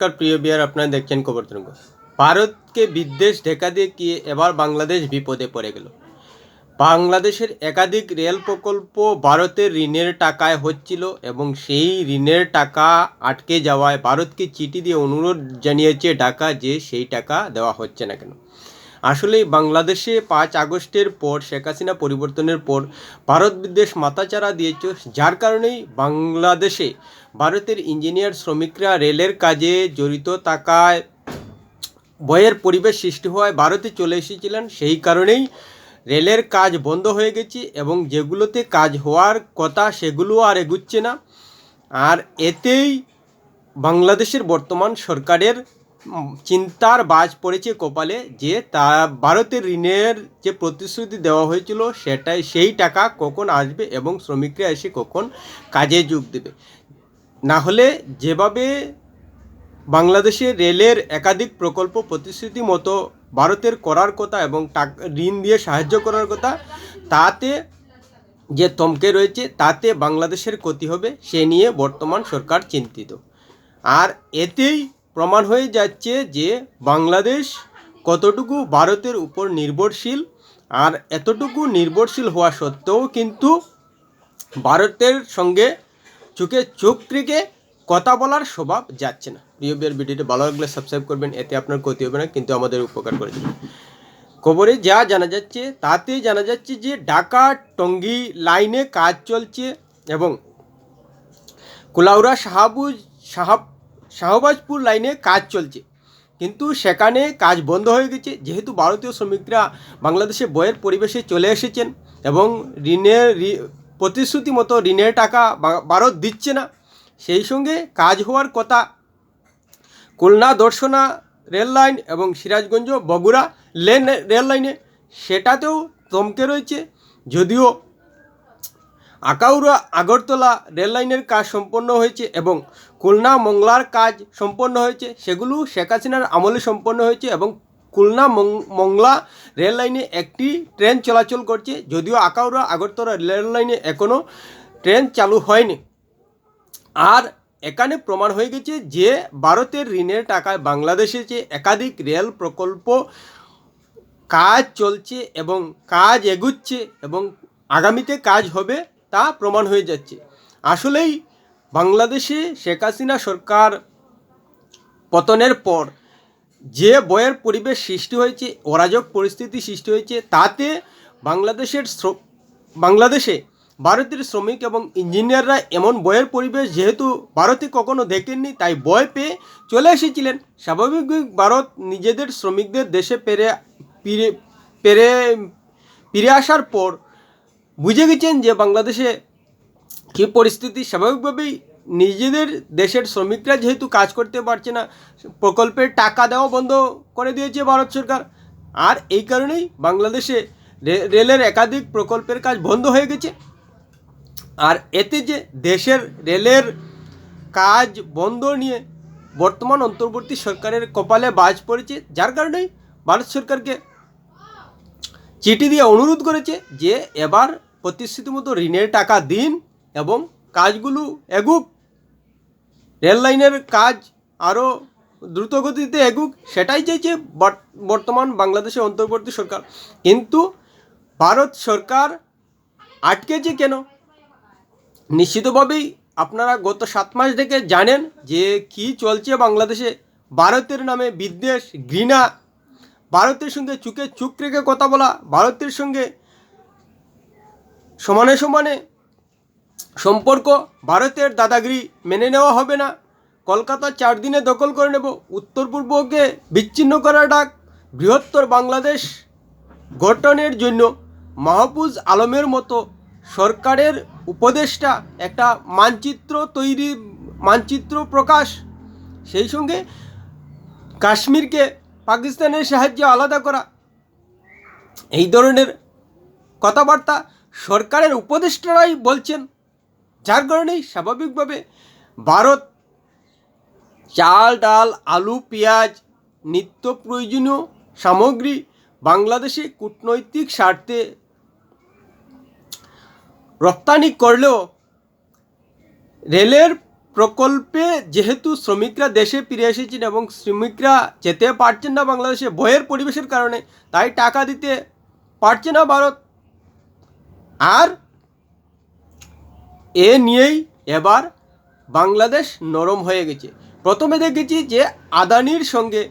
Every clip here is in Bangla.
নমস্কার, প্রিয় বিয়ার, আপনারা দেখছেন খবর তরঙ্গ ভারতকে বিদ্বেষ ঢেকা দিয়ে কি এবার বাংলাদেশ বিপদে পড়ে গেল? বাংলাদেশের একাধিক রেল প্রকল্প ভারতের ঋণের টাকায় হচ্ছিল এবং সেই ঋণের টাকা আটকে যাওয়ায় ভারতকে চিঠি দিয়ে অনুরোধ জানিয়েছে ঢাকা যে সেই টাকা দেওয়া হচ্ছে না কেন? আসলে বাংলাদেশে পাঁচ আগস্টের পর শেখ হাসিনা পরিবর্তনের পর ভারত বিদ্বেষ মাথাচাড়া দিয়েছে, যার কারণেই বাংলাদেশে ভারতের ইঞ্জিনিয়ার শ্রমিকরা রেলের কাজে জড়িত থাকায় ভয়ের পরিবেশ সৃষ্টি হওয়ায় ভারতে চলে এসেছিলেন। সেই কারণেই রেলের কাজ বন্ধ হয়ে গেছে এবং যেগুলোতে কাজ হওয়ার কথা সেগুলো আর এগুচ্ছে না। আর এতেই বাংলাদেশের বর্তমান সরকারের চিন্তার বাজ পড়েছে কপালে যে তা ভারতের ঋণের যে প্রতিশ্রুতি দেওয়া হয়েছিল সেটাই, সেই টাকা কখন আসবে এবং শ্রমিকরা এসে কখন কাজে যোগ দেবে? না হলে যেভাবে বাংলাদেশে রেলের একাধিক প্রকল্প প্রতিশ্রুতি মতো ভারতের করার কথা এবং ঋণ দিয়ে সাহায্য করার কথা, তাতে যে থমকে রয়েছে, তাতে বাংলাদেশের ক্ষতি হবে, সে নিয়ে বর্তমান সরকার চিন্তিত। আর এতেই প্রমাণ হয়ে যাচ্ছে যে বাংলাদেশ কতটুকু ভারতের উপর নির্ভরশীল আর এতটুকু নির্ভরশীল হওয়া সত্ত্বেও কিন্তু ভারতের সঙ্গে চোখে চোখ রেখে কথা বলার স্বভাব যাচ্ছে না। প্রিয় বিয়ার ভিডিওটি ভালো লাগলে সাবস্ক্রাইব করবেন, এতে আপনার ক্ষতি হবে না, কিন্তু আমাদের উপকার করে খবরে যা জানা যাচ্ছে তাতে জানা যাচ্ছে যে ঢাকা টঙ্গী লাইনে কাজ চলছে এবং কুলাউড়া শাহাবুজ সাহাব শাহবাজপুর লাইনে কাজ চলছে। কিন্তু সেখানে কাজ বন্ধ হয়ে গেছে। যেহেতু ভারতীয় শ্রমিকরা বাংলাদেশে বয়ের পরিবেশে চলে এসেছেন এবং ঋণের প্রতিশ্রুতি মতো ঋণের টাকা ভারত দিচ্ছে না, সেই সঙ্গে কাজ হওয়ার কথা খুলনা, দর্শনা, রেল লাইন এবং সিরাজগঞ্জ, বগুড়া লেন, রেল লাইনে সেটাতেও থমকে রয়েছে। যদিও আকাউরা, আগরতলা রেললাইনের কাজ সম্পন্ন হয়েছে এবং খুলনা মংলার কাজ সম্পন্ন হয়েছে। সেগুলো শেখ হাসিনার আমলে সম্পন্ন হয়েছে এবং খুলনা মংলা রেল লাইনে একটি ট্রেন চলাচল করছে। যদিও আকাউরা, আগরতলা রেল লাইনে এখনও ট্রেন চালু হয়নি। আর এখানে প্রমাণ হয়ে গেছে যে ভারতের ঋণের টাকায় বাংলাদেশে যে একাধিক রেল প্রকল্প কাজ চলছে এবং কাজ এগুচ্ছে এবং আগামীতে কাজ হবে তা প্রমাণ হয়ে যাচ্ছে। আসলেই বাংলাদেশে শেখ হাসিনা সরকার পতনের পর যে বয়ের পরিবেশ সৃষ্টি হয়েছে, অরাজক পরিস্থিতি সৃষ্টি হয়েছে, তাতে বাংলাদেশের বাংলাদেশে ভারতের শ্রমিক এবং ইঞ্জিনিয়াররা এমন বয়ের পরিবেশ যেহেতু ভারতে কখনো দেখেননি, তাই বয় পেয়ে চলে এসেছিলেন। স্বাভাবিক ভারত নিজেদের শ্রমিকদের দেশে পেরে ফিরে পেরে, ফিরে আসার পর বুঝে গেছেন যে বাংলাদেশে কী পরিস্থিতি? স্বাভাবিকভাবেই নিজেদের দেশের শ্রমিকরা যেহেতু কাজ করতে পারছে না, প্রকল্পের টাকা দেওয়া বন্ধ করে দিয়েছে ভারত সরকার। আর এই কারণেই বাংলাদেশে রেলের একাধিক প্রকল্পের কাজ বন্ধ হয়ে গেছে। আর এতে যে দেশের রেলের কাজ বন্ধ নিয়ে বর্তমান অন্তর্বর্তী সরকারের কপালে বাজ পড়েছে, যার কারণেই ভারত সরকারকে চিঠি দিয়ে অনুরোধ করেছে যে এবার প্রতিশ্রুতি মতো ঋণের টাকা দিন এবং কাজগুলো এগুক। রেল লাইনের কাজ আরও দ্রুতগতিতে এগুক, সেটাই চাইছে বর- বর্তমান বাংলাদেশের অন্তর্বর্তী সরকার। কিন্তু ভারত সরকার আটকেছে কেন? নিশ্চিতভাবেই আপনারা গত সাত মাস থেকে জানেন যে কি চলছে বাংলাদেশে। ভারতের নামে বিদ্বেষ, ঘৃণা। ভারতের সঙ্গে চুকে চুক রেখে কথা বলা, ভারতের সঙ্গে সমানে সমানে সম্পর্ক ভারতের দাদাগিরি মেনে নেওয়া হবে না। কলকাতা চার দিনে দখল করে নেব। উত্তর পূর্বকে বিচ্ছিন্ন করার ডাক। বৃহত্তর বাংলাদেশ গঠনের জন্য মাহফুজ আলমের মতো সরকারের উপদেষ্টা একটা মানচিত্র তৈরি, মানচিত্র প্রকাশ। সেই সঙ্গে কাশ্মীরকে পাকিস্তানের সাহায্যে আলাদা করা। এই ধরনের কথাবার্তা সরকারের উপদেষ্টারাই বলছেন, যার কারণেই স্বাভাবিকভাবে ভারত চাল, ডাল, আলু, পেঁয়াজ, নিত্য প্রয়োজনীয় সামগ্রী বাংলাদেশে কূটনৈতিক স্বার্থে রপ্তানি করলেও রেলের প্রকল্পে যেহেতু শ্রমিকরা দেশে ফিরে এসেছেন এবং শ্রমিকরা যেতে পারছেন না বাংলাদেশে, বইয়ের পরিবেশের কারণে, তাই টাকা দিতে পারছে না ভারত। আর এ নিয়েই এবার বাংলাদেশ নরম হয়ে গেছে। প্রথমে দেখেছি যে আদানির সঙ্গে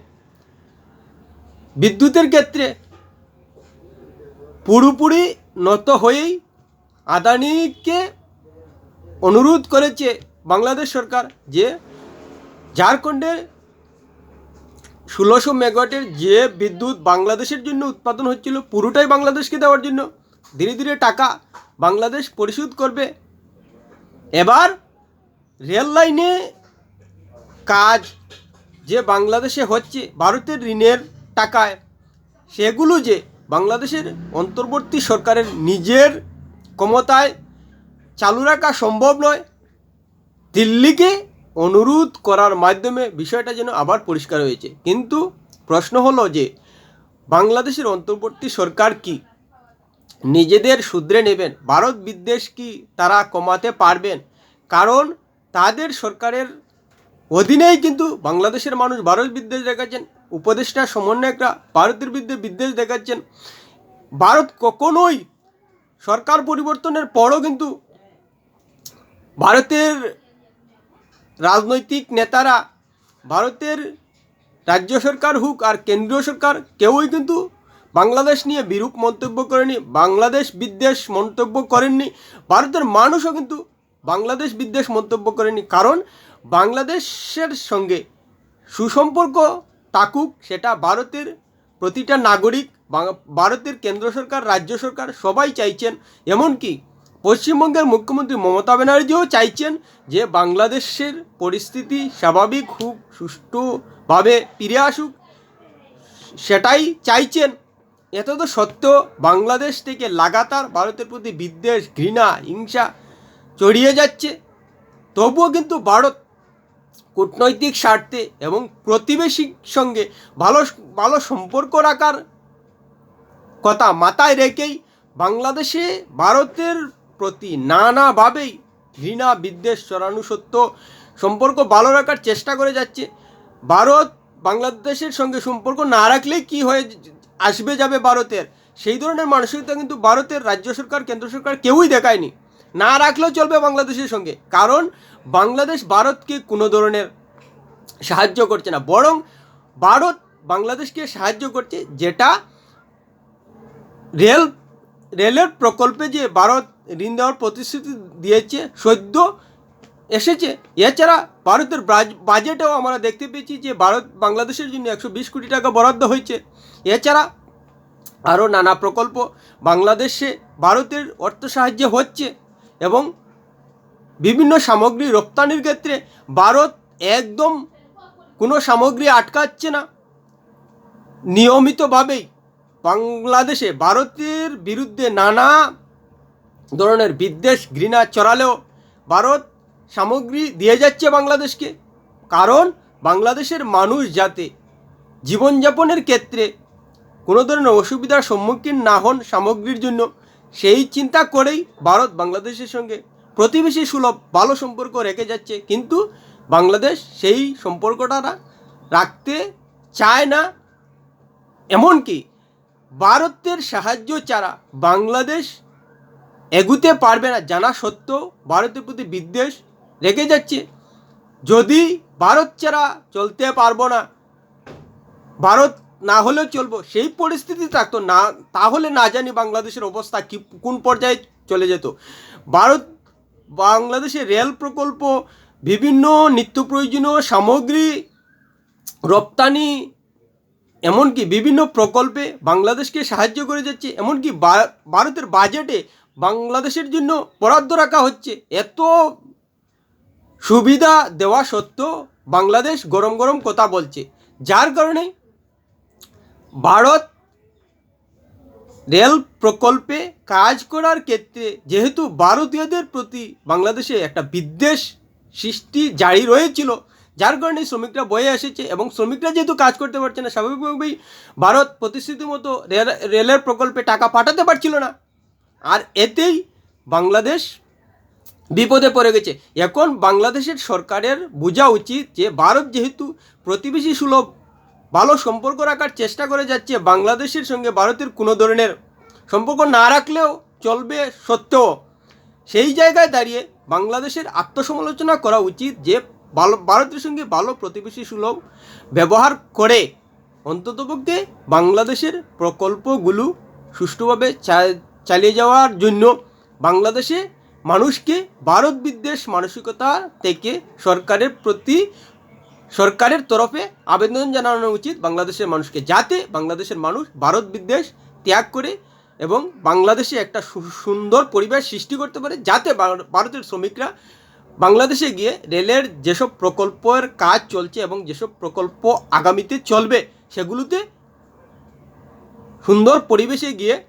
বিদ্যুতের ক্ষেত্রে পুরোপুরি নত হয়েই আদানিকে অনুরোধ করেছে বাংলাদেশ সরকার যে ঝাড়খণ্ডের ষোলোশো মেগাওয়াটের যে বিদ্যুৎ বাংলাদেশের জন্য উৎপাদন হচ্ছিল, পুরোটাই বাংলাদেশকে দেওয়ার জন্য। ধীরে ধীরে টাকা বাংলাদেশ পরিশোধ করবে। এবার রেল লাইনে কাজ যে বাংলাদেশে হচ্ছে, ভারতের ঋণের টাকায়, সেগুলো যে বাংলাদেশের অন্তর্বর্তী সরকারের নিজের ক্ষমতায় চালু রাখা সম্ভব নয়, দিল্লিকে অনুরোধ করার মাধ্যমে বিষয়টা যেন আবার পরিষ্কার হয়েছে। কিন্তু প্রশ্ন হলো যে, বাংলাদেশের অন্তর্বর্তী সরকার কি? নিজেদের শুধরে নেবেন। ভারত বিদ্বেষ কি তারা কমাতে পারবেন? কারণ তাদের সরকারের অধীনেই কিন্তু বাংলাদেশের মানুষ ভারত বিদ্বেষ দেখাচ্ছেন, উপদেষ্টা সমন্বয়করা ভারতের বিরুদ্ধে বিদ্বেষ দেখাচ্ছেন। ভারত কখনোই সরকার পরিবর্তনের পরও কিন্তু ভারতের রাজনৈতিক নেতারা ভারতের রাজ্য সরকার হোক আর কেন্দ্রীয় সরকার, কেউই কিন্তু বাংলাদেশ নিয়ে বিরূপ মন্তব্য করেনি, বাংলাদেশ বিদ্বেষ মন্তব্য করেননি, ভারতের মানুষও কিন্তু বাংলাদেশ বিদ্বেষ মন্তব্য করেনি, কারণ বাংলাদেশের সঙ্গে সুসম্পর্ক থাকুক, সেটা ভারতের প্রতিটা নাগরিক ভারতের কেন্দ্র সরকার, রাজ্য সরকার সবাই চাইছেন, এমনকি পশ্চিমবঙ্গের মুখ্যমন্ত্রী মমতা ব্যানার্জিও চাইছেন যে বাংলাদেশের পরিস্থিতি স্বাভাবিক হোক, সুষ্ঠুভাবে ফিরে আসুক, সেটাই চাইছেন। এত তো সত্ত্বেও বাংলাদেশ থেকে লাগাতার ভারতের প্রতি বিদ্বেষ, ঘৃণা, হিংসা চড়িয়ে যাচ্ছে। তবুও কিন্তু ভারত কূটনৈতিক স্বার্থে এবং প্রতিবেশীর সঙ্গে ভালো ভালো সম্পর্ক রাখার কথা মাথায় রেখেই বাংলাদেশে ভারতের প্রতি নানাভাবেই ঘৃণা, বিদ্বেষ চড়ানো সত্য সম্পর্ক ভালো রাখার চেষ্টা করে যাচ্ছে। ভারত বাংলাদেশের সঙ্গে সম্পর্ক না রাখলেই কি হয়ে আসবে, যাবে ভারতের। সেই ধরনের মানসিকতা কিন্তু ভারতের রাজ্য সরকার, কেন্দ্র সরকার কেউই দেখায়নি। না রাখলেও চলবে বাংলাদেশের সঙ্গে। কারণ বাংলাদেশ ভারতকে কোনো ধরনের সাহায্য করছে না। বরং ভারত বাংলাদেশকে সাহায্য করছে যেটা রেল, রেলের প্রকল্পে যে ভারত ঋণ দেওয়ার প্রতিশ্রুতি দিয়েছে, সদ্য এসেছে। এছাড়া ভারতের বাজেটেও আমরা দেখতে পেয়েছি যে ভারত বাংলাদেশের জন্য একশো বিশ কোটি টাকা বরাদ্দ হয়েছে। এছাড়া আরও নানা প্রকল্প বাংলাদেশে ভারতের অর্থ সাহায্য হচ্ছে এবং বিভিন্ন সামগ্রী রপ্তানির ক্ষেত্রে ভারত একদম কোনো সামগ্রী আটকাচ্ছে না। নিয়মিতভাবেই বাংলাদেশে ভারতের বিরুদ্ধে নানা ধরনের বিদ্বেষ ঘৃণা চড়ালেও ভারত সামগ্রী দিয়ে যাচ্ছে বাংলাদেশকে। কারণ বাংলাদেশের মানুষ যাতে জীবনযাপনের ক্ষেত্রে কোনো ধরনের অসুবিধার সম্মুখীন না হন সামগ্রীর জন্য, সেই চিন্তা করেই ভারত বাংলাদেশের সঙ্গে প্রতিবেশী সুলভ ভালো সম্পর্ক রেখে যাচ্ছে। কিন্তু বাংলাদেশ সেই সম্পর্কটা রাখতে চায় না। এমনকি ভারতের সাহায্য ছাড়া বাংলাদেশ এগুতে পারবে না। জানা সত্ত্বেও ভারতের প্রতি বিদ্বেষ রেখে যাচ্ছে। যদি ভারত ছাড়া চলতে পারব না, ভারত না হলেও চলবো, সেই পরিস্থিতি থাকতো। না, তাহলে না জানি বাংলাদেশের অবস্থা কি, কোন পর্যায়ে চলে যেত। ভারত, বাংলাদেশের রেল প্রকল্প, বিভিন্ন নিত্য প্রয়োজনীয় সামগ্রী, রপ্তানি, এমনকি বিভিন্ন প্রকল্পে বাংলাদেশকে সাহায্য করে যাচ্ছে, এমনকি ভারতের বাজেটে বাংলাদেশের জন্য বরাদ্দ রাখা হচ্ছে। এত সুবিধা দেওয়া সত্ত্বেও বাংলাদেশ গরম গরম কথা বলছে। যার কারণে ভারত রেল প্রকল্পে কাজ করার ক্ষেত্রে যেহেতু ভারতীয়দের প্রতি বাংলাদেশে একটা বিদ্বেষ সৃষ্টি জারি রয়েছিল, যার কারণে শ্রমিকরা বয়ে এসেছে এবং শ্রমিকরা যেহেতু কাজ করতে পারছে না, স্বাভাবিকভাবেই ভারত প্রতিশ্রুতি মতো রেল, রেলের প্রকল্পে টাকা পাঠাতে পারছিল না। আর এতেই বাংলাদেশ বিপদে পড়ে গেছে। এখন বাংলাদেশের সরকারের বোঝা উচিত যে ভারত যেহেতু প্রতিবেশী সুলভ, ভালো সম্পর্ক রাখার চেষ্টা করে যাচ্ছে, বাংলাদেশের সঙ্গে ভারতের কোনো ধরনের সম্পর্ক না রাখলেও চলবে সত্ত্বেও। সেই জায়গায় দাঁড়িয়ে বাংলাদেশের আত্মসমালোচনা করা উচিত যে ভালো, ভারতের সঙ্গে ভালো প্রতিবেশী সুলভ ব্যবহার করে অন্ততপক্ষে বাংলাদেশের প্রকল্পগুলো সুষ্ঠুভাবে চালিয়ে যাওয়ার জন্য বাংলাদেশে মানুষকে ভারত বিদ্বেষ মানসিকতা থেকে সরকারের প্রতি, সরকারের তরফে আবেদন জানানো উচিত বাংলাদেশের মানুষকে, যাতে বাংলাদেশের মানুষ ভারত বিদ্বেষ ত্যাগ করে এবং বাংলাদেশে একটা সুন্দর পরিবেশ সৃষ্টি করতে পারে, যাতে ভার- ভারতের শ্রমিকরা বাংলাদেশে গিয়ে রেলের যেসব প্রকল্পের কাজ চলছে এবং যেসব প্রকল্প আগামীতে চলবে, সেগুলোতে সুন্দর পরিবেশে গিয়ে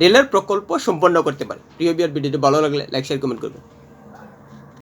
রেলের প্রকল্প সম্পন্ন করতে পারে। প্রিয় বিয়ার ভিডিওটি ভালো লাগলে লাইক শেয়ার কমেন্ট করবেন।